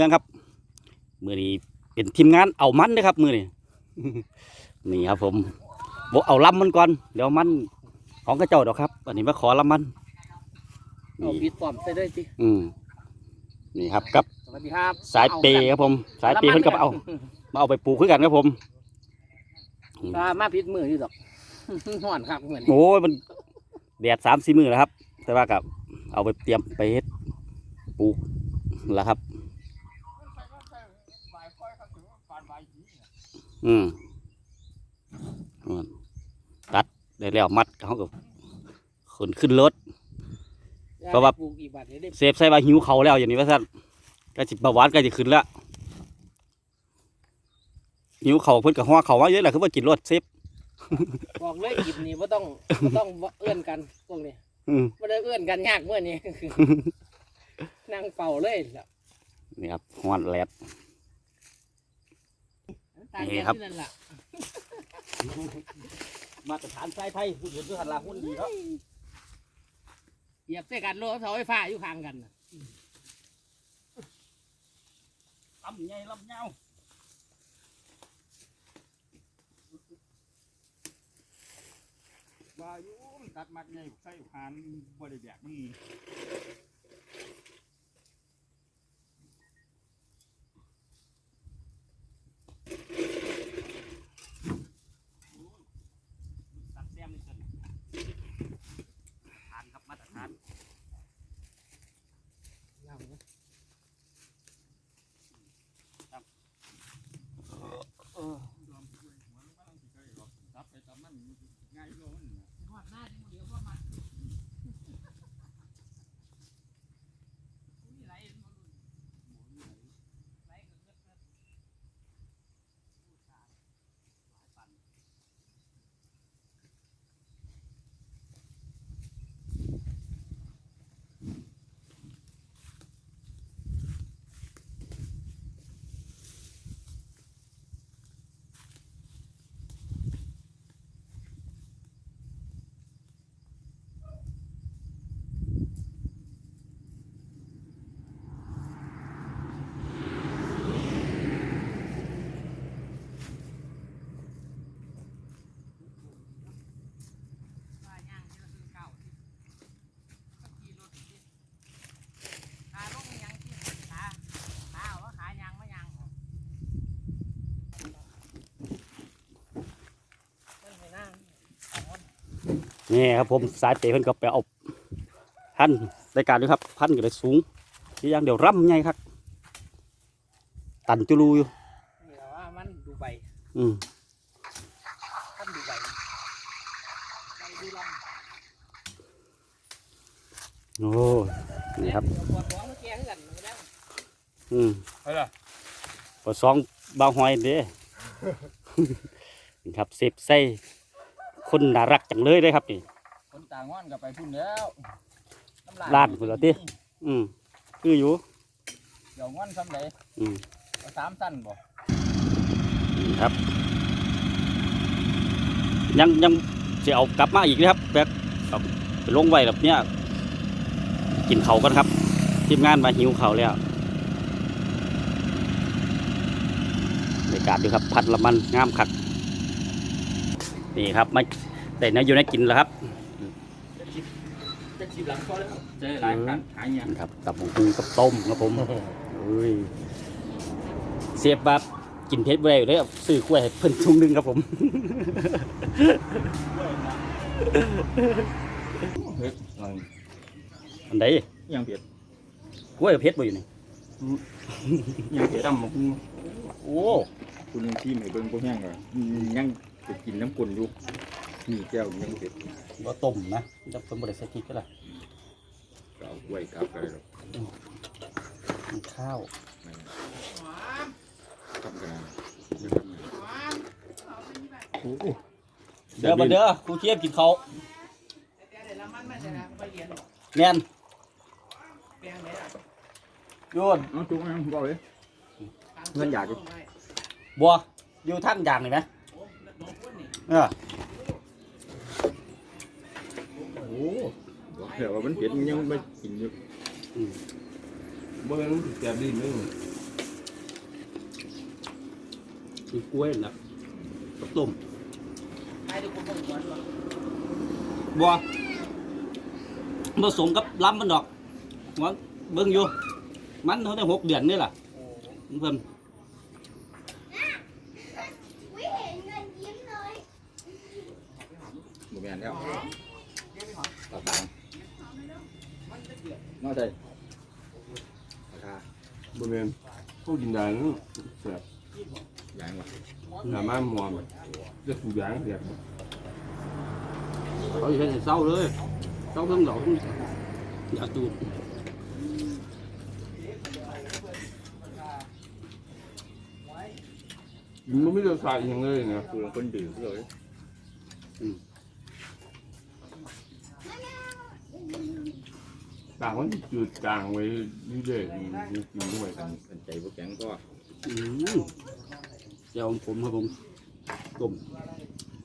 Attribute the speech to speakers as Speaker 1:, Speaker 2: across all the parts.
Speaker 1: มืองครับ มือนี้เป็นทีมงานเอามันนะครับ มือนี้นี่ครับ ผมบอกเอาลำมันก่อนเดี๋ยวมันของกระเจ้าดอกครับ อันนี้มาขอลำมัน
Speaker 2: เอา
Speaker 1: นี่
Speaker 2: ปิดปอมใส่ด้วยสิ
Speaker 1: อืมนี่ครับกับ
Speaker 2: สวัสดีครับ
Speaker 1: สายเปย์ครับผม สายเปย์เพิ่นก็มาเอา มาเอาไปปลูกคือกันครับผม
Speaker 2: ปลามาพิษมืออยู่ดอกห่อนครับเหมือน
Speaker 1: โอ้ยมันแดดสามสี่มือแล้วครับ แต่ว่ากับเอาไปเตรียมไปเฮ็ดปลูกแล้วครับ อืมอืมตัดได้แล้วมัดเขาก็ขนขึ้นรถ เพราะว่า
Speaker 2: ปลูกอีกบาทเดี๋ยวได้
Speaker 1: เสพใส่ว่าหิวเขาแล้วอย่างนี้ว่าสั่นก็จิบประวัติก็จะขึ้นแล้วหิวเขาเพิ่นกับหัวเขาว่าเยอะแหละคือว่ากินรถเซฟ
Speaker 2: บอกเลยกินนี่ว่าต้องบ่ต้องเอื้อนกันพวกนี้
Speaker 1: อืม
Speaker 2: ไม่ได้เอื้อนกันยากเมื่อนี้ นั่งเฝ้าเลยล่ะ
Speaker 1: นี่ครับหวานแหลด
Speaker 2: ตาม
Speaker 1: นี่
Speaker 2: แก
Speaker 1: ครับ
Speaker 2: ที่นั่นล่ะ
Speaker 1: มาตรฐานสายไพ่หุ่นยนต์ด้วยหันลาหุ่นดีครับ
Speaker 2: เหยียบใส่กันโลเสาไฟฟ้าอยู่ข้างกันน่ะ
Speaker 1: ลำใหญ่ลำยาว
Speaker 3: ว่าอยู่มันตัดมัดใหญ่ใส่หานบ่ได้แบกมัน
Speaker 1: ตัดแซมนี่สิฐานครับมาตรฐาน
Speaker 2: เอานะ
Speaker 1: เออ
Speaker 3: ดอมกล้วยหัวลงมาลังสิเคยหรอกตัดไปตัดมันง่ายโลมันน่ะ
Speaker 2: หอดหน้าเดียวว่ามันอุ้ยไหลมาลุ้นไหลก็เกิดเกิด ว่าย่างที่เราคือเก่าที่ก็ขี่รถที่ขาลงยังที่ขาขาเอาว่าขายางไม่ยางออกเพิ่นไปนั่งเอาคน
Speaker 1: นี่ครับผมสายเปย์เพิ่นก็ไปเอาพันรายการด้วยครับพันก็เลยสูงที่อย่างเดียวร่ำใหญ่ครับ ตันจุลูอยู่
Speaker 2: นี่แหละว่ามันดูใบ
Speaker 1: อืม
Speaker 2: ท่านดูใบใบดูล
Speaker 1: โอ้นี่ครับ
Speaker 2: เดี๋ยวปวดท้องเมื่อกี้กันไม่ได้
Speaker 1: อืม
Speaker 3: เฮ้ยล่ะ
Speaker 1: ปอสองบาวหอยเด้ นี่ครับเซฟใส่ คนน่ารักจังเลยเลยครับนี่
Speaker 3: คนต่างว่านก็ไปพุ่นแล้วน้ำลย
Speaker 1: ลาดพุ่นแล้วติ อืมคืออยู่
Speaker 3: เดี๋ยวง่อนซ้ำใด
Speaker 1: อืม
Speaker 3: เอาสามสั้นบ่
Speaker 1: นี่ครับ ยังยังจะเอากลับมาอีกนะครับแบบเอาไปลงไว้แบบเนี้ยกินเขาวกันครับ ทีมงานมาหิวเขาวแล้วบรรยากาศดูครับ พัดละมันงามคัก นี่ครับมาแต่เนื้ออยู่ในกินแล้วครับ
Speaker 3: จะชีบหลังก็แล้วเจอหลายกันหายเงี้ย
Speaker 1: นี่ครับตับหมูกุ้งกับต้มครับผมโอ้ยเสียบแบบกินเพชรบ่ได้อยู่เลยซื้อกล้วยให้เพิ่นทุ่งหนึงครับผม
Speaker 3: เฮ้ย
Speaker 1: อันใด
Speaker 3: ยังเปียด
Speaker 1: กล้วยกับเพชรบ่อยู่นี่
Speaker 3: ยังเปียดดำมึง
Speaker 1: โอ้
Speaker 3: คุณยังที่ไม่เบิ่งก็แห้งเลยยัง จะกินน้ำกุนอยู่นี่แก้วยังเปียด
Speaker 1: บ่ต้มนะจะเพิ่นบ่ได้ใส่พริกก็ล่ะ
Speaker 3: เอาไว้กับกันเลยหรอก
Speaker 1: มีข้าว
Speaker 3: ทำกัน
Speaker 1: เด้อมาเด้อครูเทียบกินข้าว
Speaker 2: แต่เดี๋ยวละมันไม่ใช่ละไปเรียน
Speaker 1: แม่น
Speaker 2: แปลงไหนล่ะ
Speaker 1: โยน
Speaker 3: เอาจุ๊บนะบอกเลยเงินอยากดิ
Speaker 1: บัวอยู่ทางอย่างนี่ไหม
Speaker 2: โอ้น้องพูดนี่
Speaker 1: เออ
Speaker 3: โอ้บอกแล้วว่ามันเผ็ดมันยังไม่กินอยู่
Speaker 4: เบิ่งแกบลิ้นนึง
Speaker 1: คือกล้วยนะกับต้ม
Speaker 2: บัว
Speaker 1: ผสมกับล้ำมันดอกหันเบิ่งอยู่มันเขาได้หกเดือนนี่แหละเพิ่
Speaker 4: ม
Speaker 3: แม่นแล้ว
Speaker 2: เดี๋ยวไปหอม
Speaker 3: ต่อตาง
Speaker 2: มันจะเดือด
Speaker 3: นอกใจราคา
Speaker 5: บริเวณพวกดินแดนเสียบ
Speaker 3: อย่างวะ
Speaker 5: หนามาหมอมจะถูกยางเสียบ
Speaker 1: เขาจะให้เศร้าเลยเศร้าทั้งดอกทั้งอยากตูด
Speaker 5: มันไม่ได้ใส่ยังเลยนะ
Speaker 3: คือคนดื้อเลย
Speaker 5: ต่างมันจืดจางไว้เรื่อยๆมีกินด้วย
Speaker 3: กันกันใจบ่แข็งก็
Speaker 1: อืมเจ้าผมครับผมต้ม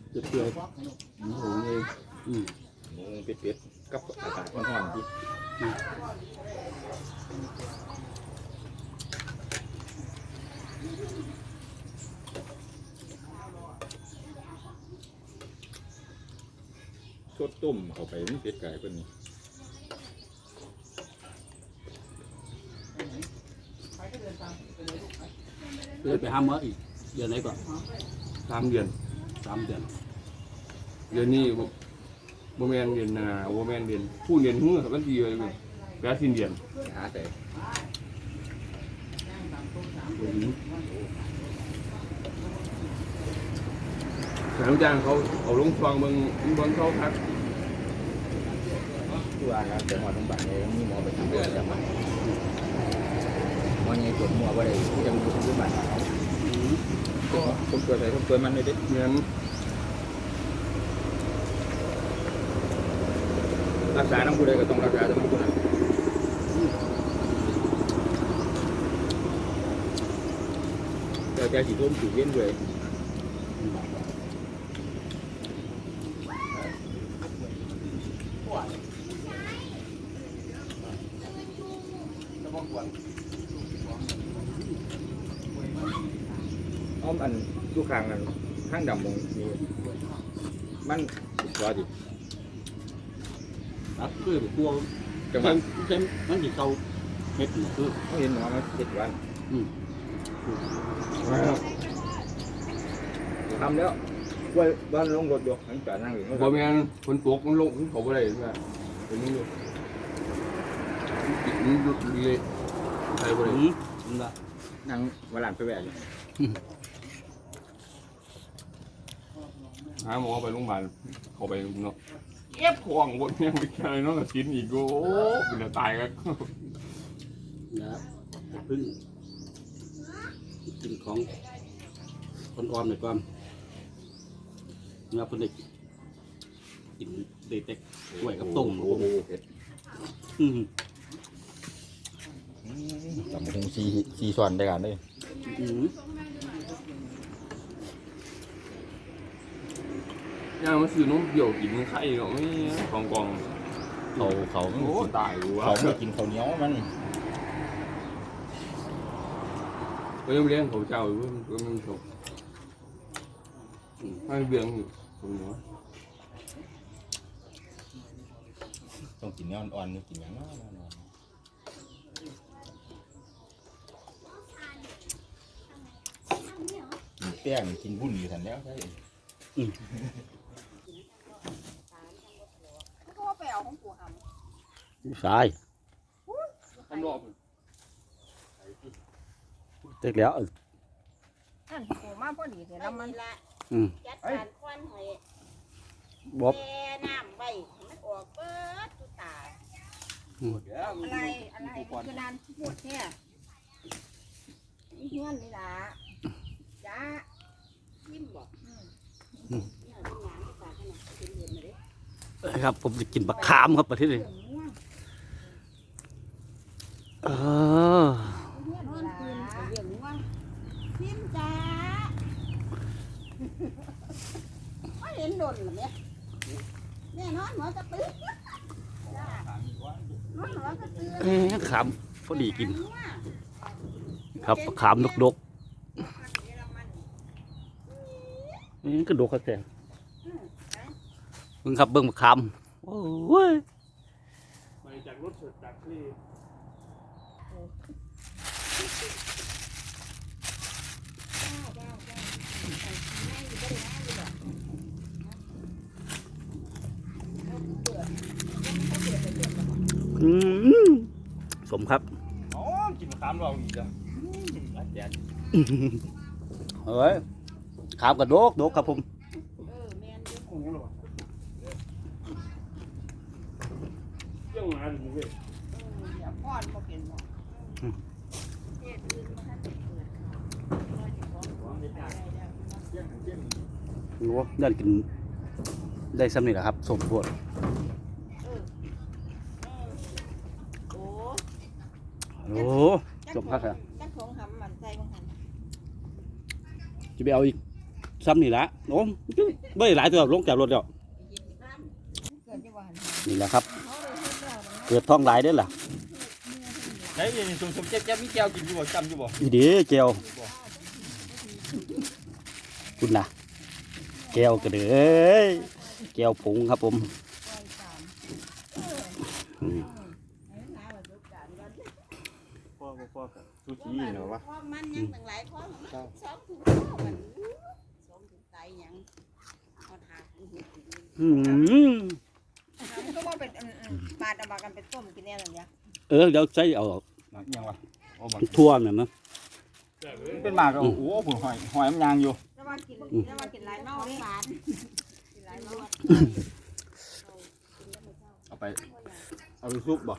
Speaker 1: เปื่อย
Speaker 5: โอ้โหเอง
Speaker 1: อืม
Speaker 3: หมูเป็ดๆกับอากาศร้อนๆที่สดต้มเข้าไปมันเป็ดไก่เพิ่นนี่
Speaker 2: ใครก็เดินตามไปเลยลูกไป
Speaker 1: เลยไปหาหมออีก เดือนไหนก่อน
Speaker 5: สามเดือน
Speaker 1: สามเดือน
Speaker 5: เดือนนี้โมแมนเดือนนาโมแมนเดือนผู้เดือนหื้อสักทีเลยแปดสิ้นเดือน
Speaker 3: หาแต่
Speaker 2: ย่างตามต้นสาม
Speaker 5: แต่ลูกจ้างเขาเอาลงฟองเบิ่งเบิ่งเขาพัก
Speaker 3: ตัวแล้วแต่หมอโรงพยาบาลเลยมีหมอไปทำเรื่องจำมันหมอยังตรวจมัวบ่ได้ยังอ คนเกิดอะไรคนเกิดมันเลยเด้
Speaker 5: เหมือน
Speaker 3: รักษาน้ำผู้ใดก็ต้องรักษาต้องผู้นั้นเดี๋ยวแกสิทุ่มสิเย็นด้วย
Speaker 2: จะบอกหัว
Speaker 3: อ้อมอันลูกคางอันข้างดำมงนี่มันสุดยอดดิ
Speaker 1: ตัดเพื่อไปกลัว
Speaker 3: จังหวะ
Speaker 1: เต็มมันสิเขาเม็ดนี่คือ
Speaker 3: เขาเห็นหมอมาเจ็ดวัน
Speaker 1: อืม
Speaker 3: ทำแล้วว่าบ้านลงรถอยู่ทั้งจอดนั่งอยู่
Speaker 5: โมแมนคนตกมันลงเขาบ่ได้ว่าเป็นนี่อยู่มันหยุดเลยใช่บ่ได้
Speaker 1: อืมนั่นละ
Speaker 3: นั่งวลานไปแหวกอยู่
Speaker 5: หาหมอไปโรงพยาบาลเขาไปเนาะเอฟของบนเนี่ยไปแค่เนาะก็กินอีกโอ้เป็นจะตายกัน
Speaker 1: นะเพึ่งกินของคนอ่อนหน่อยก่อนเงาเพิ่นได้กินเด็กๆกล้วยกับต้ม
Speaker 3: โอ้โหเผ็ด
Speaker 1: อืม
Speaker 3: สำคงซีซีส่วนได้กันเลย
Speaker 1: อืม
Speaker 5: ย่างมาซื้อนมเปรี้ยวกินไข่เนาะไม่กองกอง
Speaker 3: เขาเขา
Speaker 5: โอ้ตายกูวะ
Speaker 3: เขาไม่กินข้าวเหนียวมัน
Speaker 5: ก็ยังเลี้ยงเขาเจ้าอยู่ก็มันจบให้เบี้ยงคนเนาะ
Speaker 3: ต้องกินเนื้ออ่อนๆกินอย่างน้อยกินแป้งกินบุ่นอยู่ทันแล้วใช่
Speaker 4: ก็ว่าไป เอาของปู่ห
Speaker 1: สาย
Speaker 5: อันรอบ
Speaker 1: เต็กแล้ว
Speaker 4: นั่นปู่มาพอดีเดี๋ยว
Speaker 6: แล้ว
Speaker 4: น้ำ
Speaker 6: มั
Speaker 4: มันน
Speaker 6: ละ
Speaker 1: อืม
Speaker 6: จัดการควันหอย
Speaker 1: บอบ
Speaker 6: แช่น้ำไว้ให้มันออกเปิดตุตา
Speaker 4: อะไรอะไรมันคือนานพูดแค่นี่เฮือนนี่ล่ะจ้า
Speaker 6: ยิ้มบอกเนี่ เด้
Speaker 1: ครับ ผมจะกินบักขามครับประเทศนี้
Speaker 4: เรื่องง่วง
Speaker 1: เออ
Speaker 4: เฮือน
Speaker 6: นอ
Speaker 4: นี่
Speaker 6: น
Speaker 4: ล่ะ
Speaker 6: คืนก็เรื่องว่ายิ้มจ้าไม่เห็นโดนหรอเนี่ยแน่นอนหมอจะตื้อจ้านอนหมอจะตื้อ
Speaker 1: เอ้ยขามพอดีกิน ครับบักขามดก
Speaker 6: เยอรมัน
Speaker 1: ๆนี่กระดูกเขาแต่เบิ่งครับเบิ่งมะขามโอ้ย
Speaker 5: ไปจากรถสดจากที่
Speaker 1: อืมสมครับ
Speaker 3: อ๋อกินมะขามเราอีกอะหลายแดด
Speaker 1: เฮ้ยขามกระโดกโดกครับผม
Speaker 6: เออแม่นอยู่
Speaker 5: กู หรอเที่ยงงานอยู่เว้ย
Speaker 6: เออเดี๋ยวพ่อนบ่เป็นบ่เฮ็ดอื่นมาทันได้เปิดเขาเราจะของไปได้แล้ว
Speaker 3: เที่ยงเที่ยง
Speaker 1: โอ้ได้กินได้ซ้ำนี่แหละครับสมโพด
Speaker 6: เออเออโอ้
Speaker 1: โอ้สมครับอะ
Speaker 6: จักของหำมันใส่บ่หัน
Speaker 1: จะไปเอาอีกซ้ำนี่ละโอ้ไม่ได้หลายตัวลงจากรถแล้ว
Speaker 6: ยินร้านเกิดอยู่ว่าหัน
Speaker 1: นี่แหละครับ
Speaker 6: เขาเลยเฮ็ดแล้วนะ
Speaker 1: เกิดท้องหลายได้อล่ะ
Speaker 3: ไหนเดี๋ยวนี้สมสมแจ๊บแจ๊บมีแก้วกินอยู่บ่จำอยู่บ่
Speaker 1: อีเดีเจียวคุณนะแก้วกระเด้ยแก้วผงครับผม
Speaker 6: ปล่อยตามเออ
Speaker 1: อืม
Speaker 6: ให้หาประสบการณ์ก่อน
Speaker 3: พ่อพ่อพ่อซูชิเนาะวะ
Speaker 6: พวกมันยังตั้งหลายของมันสองถุงเท่ากันสองถุงไตหยังเอาถาดถุงหูกิน
Speaker 1: อืม
Speaker 4: มันก็ว่าเป็นอันอันปาดเอามากันเป็นต้มกินแน่เลยเนี่ย
Speaker 1: เออเดี๋ยวใช้เอา
Speaker 3: หนักยังวะโอ้บัก
Speaker 1: ทั่วน่ะมั้ง
Speaker 5: แต่เว้
Speaker 3: มัน
Speaker 5: ย
Speaker 3: เป็นหมากอะโอ้โหผมหอยหอยมันยางอยู่
Speaker 4: แล้วว่ากินแล้วว่ากินหลายเมา
Speaker 6: เมา
Speaker 4: เลย
Speaker 6: หวาน
Speaker 4: กินหลายเมา
Speaker 3: เอาไปเอาไปซุปบ่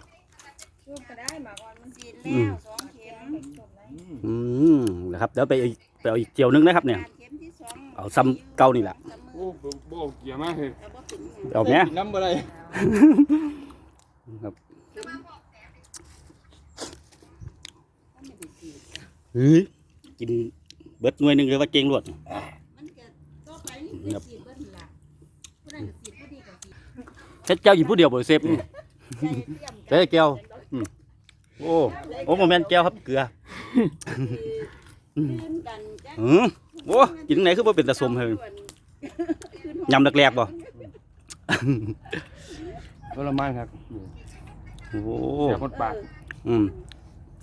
Speaker 4: ชูบก็ได้หมาก่อนมัน
Speaker 6: กินแล้วสองเข็ม
Speaker 4: ต้มเลย
Speaker 3: อืม
Speaker 1: อืมนะครับเดี๋ยวไปอีกไปเอาอีกเจียวนึงนะครับเนี่ย
Speaker 6: การเข็มที่สอง
Speaker 1: เอาซ้ำเก่านี่แหละ
Speaker 5: โอ้บ่บ่เกี่ยมากเลย
Speaker 6: เอาบ่ถึงหยัง
Speaker 1: เอาแม่
Speaker 3: กินน้ำบ่ได้
Speaker 1: ครับ
Speaker 6: มันไม่ได้กิน
Speaker 1: เฮ้ยกินเบิดหน่วยหนึงเลยว่าเก่งรวด
Speaker 6: มันก็ต่อไปนี่คือสีเบิ้ลล่ะผู้นั้นก็สีผู้ดีก็สี
Speaker 1: เฮ็ดแก้วอยู่ผู้เดียวบ่เซฟนี่
Speaker 6: ใส่เตรียม
Speaker 1: ใส่แก้ว โอ้โอ้โมเมนต์แก้วครับเกลือ
Speaker 6: ลื่นกันจ้ะ
Speaker 1: อือโอ้กินไหนคือบ่เป็นตะสมเฮง ยำแรกๆบ่
Speaker 5: ทรมานครับ
Speaker 1: โอ้
Speaker 5: เสียคนปาก
Speaker 1: อืม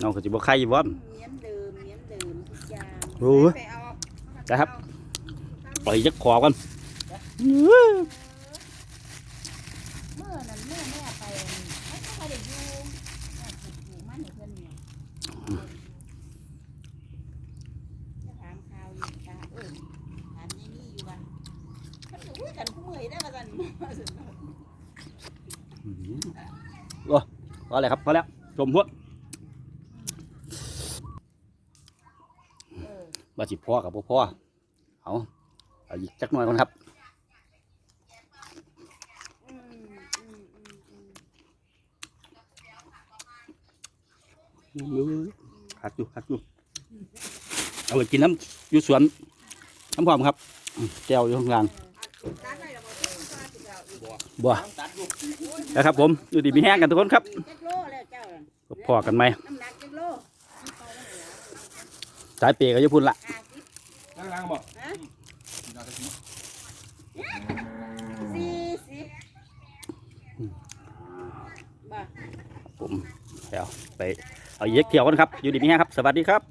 Speaker 1: เอาก็สิบ่ไข่บ่
Speaker 6: เหมียนเดิมเหมียนเดิมทุกอย่าง
Speaker 1: โอ้ย
Speaker 4: ไปเอา
Speaker 1: นะครับปล่อยจักขอก่อน
Speaker 6: เมื่อนั้นเมื่อแม่ไปเขาก็ไม่ได้อยู่แม่ปลูกมันให้เพิ่นเนี่ยจะถามข่าวอยู่ค่ะเออถามนี่นี่อยู่ว่ามันก็อุ้ยกันผู้เมื่อยได้ว่าซั่น
Speaker 1: พอแล้วครับพอแล้วชมพวด
Speaker 6: เออ
Speaker 1: ว่าสิพ่อกับพ่อเอาเอาอีกจักหน่อยก่อนครับ
Speaker 6: อืมอืมอืมอืม
Speaker 1: คักอยู่คักอยู่เอาไปกินน้ำอยู่สวนน้ำพอมครับแก้วอยู่ข้างล่า
Speaker 4: ง ตัดแล้วอีก
Speaker 1: บ่
Speaker 3: ตัดอยู่
Speaker 1: นะครับ ผมอยู่ดีมีแห้งกันทุกคนครับ
Speaker 6: จักโลแล้วเจ้าน่ะ
Speaker 1: พอกันไหม
Speaker 6: น้ำหนักจักโล
Speaker 1: สายเปย์ก็จะพูดละ
Speaker 6: ห้าสิบ
Speaker 5: นั่งล้างบ่
Speaker 6: ฮะสี่สิบบ่
Speaker 1: ผมแล้วไปเอาเย็กเที่ยวกันครับ อยู่ดีมีแห้งครับ สวัสดีครับ